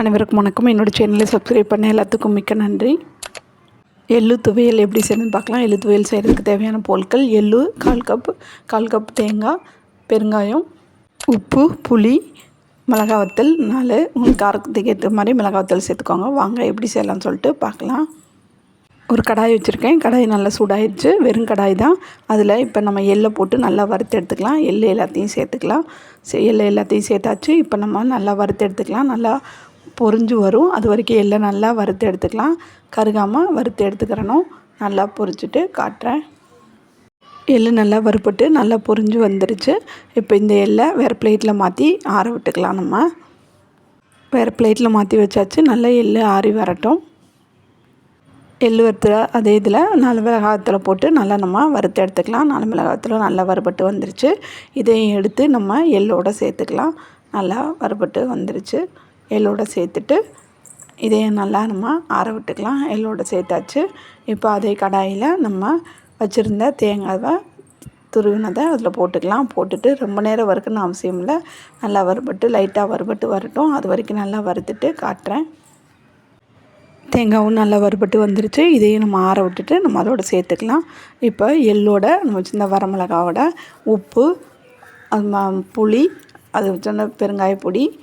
அனைவருக்கும் வணக்கம். என்னோடய சேனலை சப்ஸ்கிரைப் பண்ண எல்லாத்துக்கும் மிக்க நன்றி. எள்ளு துவையல் எப்படி செய்யணும்னு பார்க்கலாம். எள்ளு துவையல் செய்கிறதுக்கு தேவையான பொருட்கள் எள்ளு கால் கப் கால் கப் தேங்காய் பெருங்காயம் உப்பு புளி மிளகா வத்தல் நாலு. உங்களுக்கு காரத்துக்கு ஏற்ற மாதிரி மிளகா வத்தல் சேர்த்துக்கோங்க. வாங்க எப்படி செய்யலாம்னு சொல்லிட்டு பார்க்கலாம். ஒரு கடாய் வச்சுருக்கேன். கடாய் நல்லா சூடாயிடுச்சு வெறும் கடாய் தான். அதில் இப்போ நம்ம எள்ளை போட்டு நல்லா வறுத்து எடுத்துக்கலாம். எள்ளு எல்லாத்தையும் சேர்த்துக்கலாம். எள்ளு எல்லாத்தையும் சேர்த்தாச்சு. இப்போ நம்ம நல்லா வறுத்து எடுத்துக்கலாம். நல்லா பொரிஞ்சு வரும். அது வரைக்கும் எள்ளை நல்லா வறுத்து எடுத்துக்கலாம். கருகாமல் வறுத்து எடுத்துக்கிறணும். நல்லா பொரிச்சிட்டு காட்டுறேன். எள்ளு நல்லா வறுப்பட்டு நல்லா பொரிஞ்சு வந்துருச்சு. இப்போ இந்த எள்ளை வேறு பிளேட்டில் மாற்றி ஆற விட்டுக்கலாம் நம்ம. வேறு பிளேட்டில் மாற்றி வச்சாச்சு. நல்லா எள்ளு ஆறி வரட்டும். எள்ளு வறுத்துற அதே இதில் நாலு மிளகாத்தில் போட்டு நல்லா நம்ம வறுத்து எடுத்துக்கலாம். நாலு மிளகாத்தில் நல்லா வறுபட்டு வந்துருச்சு. இதையும் எடுத்து நம்ம எள்ளோட சேர்த்துக்கலாம். நல்லா வறுபட்டு வந்துருச்சு. எள்ளோட சேர்த்துட்டு இதையும் நல்லா நம்ம ஆற விட்டுக்கலாம். எள்ளோட சேர்த்தாச்சு. இப்போ அதே கடாயில் நம்ம வச்சுருந்த தேங்காவை துருவினதை அதில் போட்டுக்கலாம். போட்டுட்டு ரொம்ப நேரம் வறுக்கணும் அவசியம் இல்லை. நல்லா வறுபட்டு லைட்டாக வறுபட்டு வரட்டும். அது வரைக்கும் நல்லா வறுத்துட்டு காட்டுறேன். தேங்காயும் நல்லா வறுபட்டு வந்துருச்சு. இதையும் நம்ம ஆற விட்டுட்டு நம்ம அதோட சேர்த்துக்கலாம். இப்போ எள்ளோட நம்ம வச்சுருந்த வரமிளகாவோட உப்பு அது மா புளி அது வச்சுருந்த பெருங்காய பொடி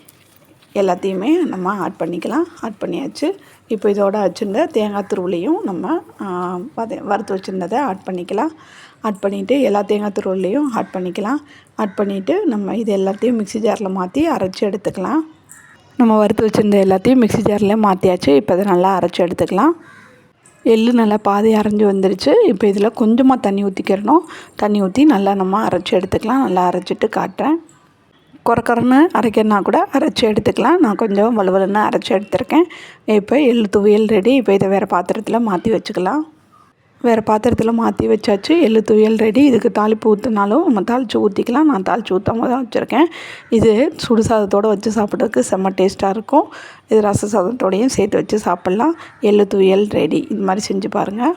எல்லாத்தையுமே நம்ம ஆட் பண்ணிக்கலாம். ஆட் பண்ணியாச்சு. இப்போ இதோட வச்சுருந்த தேங்காய் துருவிலையும் நம்ம வத வறுத்து வச்சுருந்ததை ஆட் பண்ணிக்கலாம். ஆட் பண்ணிவிட்டு எல்லா தேங்காய் துருவிலையும் ஆட் பண்ணிக்கலாம். ஆட் பண்ணிவிட்டு நம்ம இது எல்லாத்தையும் மிக்சி ஜாரில் மாற்றி அரைச்சி எடுத்துக்கலாம். நம்ம வறுத்து வச்சுருந்த எல்லாத்தையும் மிக்ஸி ஜாரில் மாற்றியாச்சு இப்போ அதை நல்லா அரைச்சி எடுத்துக்கலாம். எள்ளு நல்லா பாதி அரைஞ்சி வந்துருச்சு. இப்போ இதில் கொஞ்சமாக தண்ணி ஊற்றிக்கிறணும் தண்ணி ஊற்றி நல்லா நம்ம அரைச்சி எடுத்துக்கலாம். நல்லா அரைச்சிட்டு காட்டுறேன். குறக்குறன்னு அரைக்கணுன்னா கூட அரைச்சி எடுத்துக்கலாம். நான் கொஞ்சம் வலுவலுன்னு அரைச்சி எடுத்துருக்கேன். இப்போ எள்ளு துவையல் ரெடி இப்போ இதை வேறு பாத்திரத்தில் மாற்றி வச்சுக்கலாம். வேறு பாத்திரத்தில் மாற்றி வச்சாச்சு. எள்ளு துவையல் ரெடி இதுக்கு தாளிப்பு ஊற்றினாலும் நம்ம தாளித்து ஊற்றிக்கலாம் நான் தாளித்து ஊற்றாம தான் வச்சுருக்கேன். இது சுடு சாதத்தோடு வச்சு சாப்பிட்றதுக்கு செம்ம டேஸ்ட்டாக இருக்கும். இது ரச சாதத்தோடையும் சேர்த்து வச்சு சாப்பிட்லாம். எள்ளு துவையல் ரெடி இது மாதிரி செஞ்சு பாருங்கள்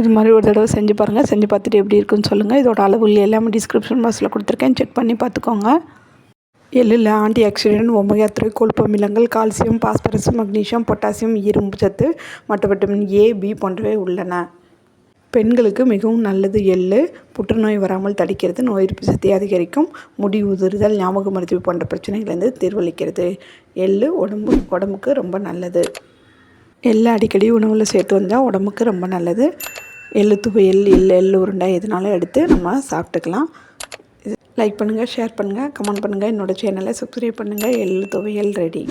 இது மாதிரி ஒரு தடவை செஞ்சு பாருங்கள் செஞ்சு பார்த்துட்டு எப்படி இருக்குன்னு சொல்லுங்கள் இதோட அளவு எல்லாமே டிஸ்கிரிப்ஷன் பாக்ஸில் கொடுத்துருக்கேன். செக் பண்ணி பார்த்துக்கோங்க. எள்ளில் ஆன்டி ஆக்சிடென்ட் ஒமேகா த்ரீ கொழுப்பமிலங்கள் கால்சியம் பாஸ்பரஸ் மக்னீஷியம் பொட்டாசியம் இரும்பு சத்து மற்றும் விட்டமின் ஏ பி போன்றவை உள்ளன. பெண்களுக்கு மிகவும் நல்லது எள்ளு. புற்றுநோய் வராமல் தடுக்கிறது நோய் எதிர்ப்பு சக்தி அதிகரிக்கும் முடி உதிர்தல் ஞாபக மருத்துவ போன்ற பிரச்சனைகளிலிருந்து தீர்வளிக்கிறது. எள்ளு உடம்பு உடம்புக்கு ரொம்ப நல்லது. எள்ளு அடிக்கடி உணவில் சேர்த்து வந்தால் உடம்புக்கு ரொம்ப நல்லது. எள்ளு துவையல் எள் எள்ளு உருண்டை எதுனாலும் எடுத்து நம்ம சாப்பிட்டுக்கலாம். லைக் பண்ணுங்கள் ஷேர் பண்ணுங்கள் கமெண்ட் பண்ணுங்கள் என்னோடய சேனலை சப்ஸ்கிரைப் பண்ணுங்கள் எள்ளு துவையல் ரெடி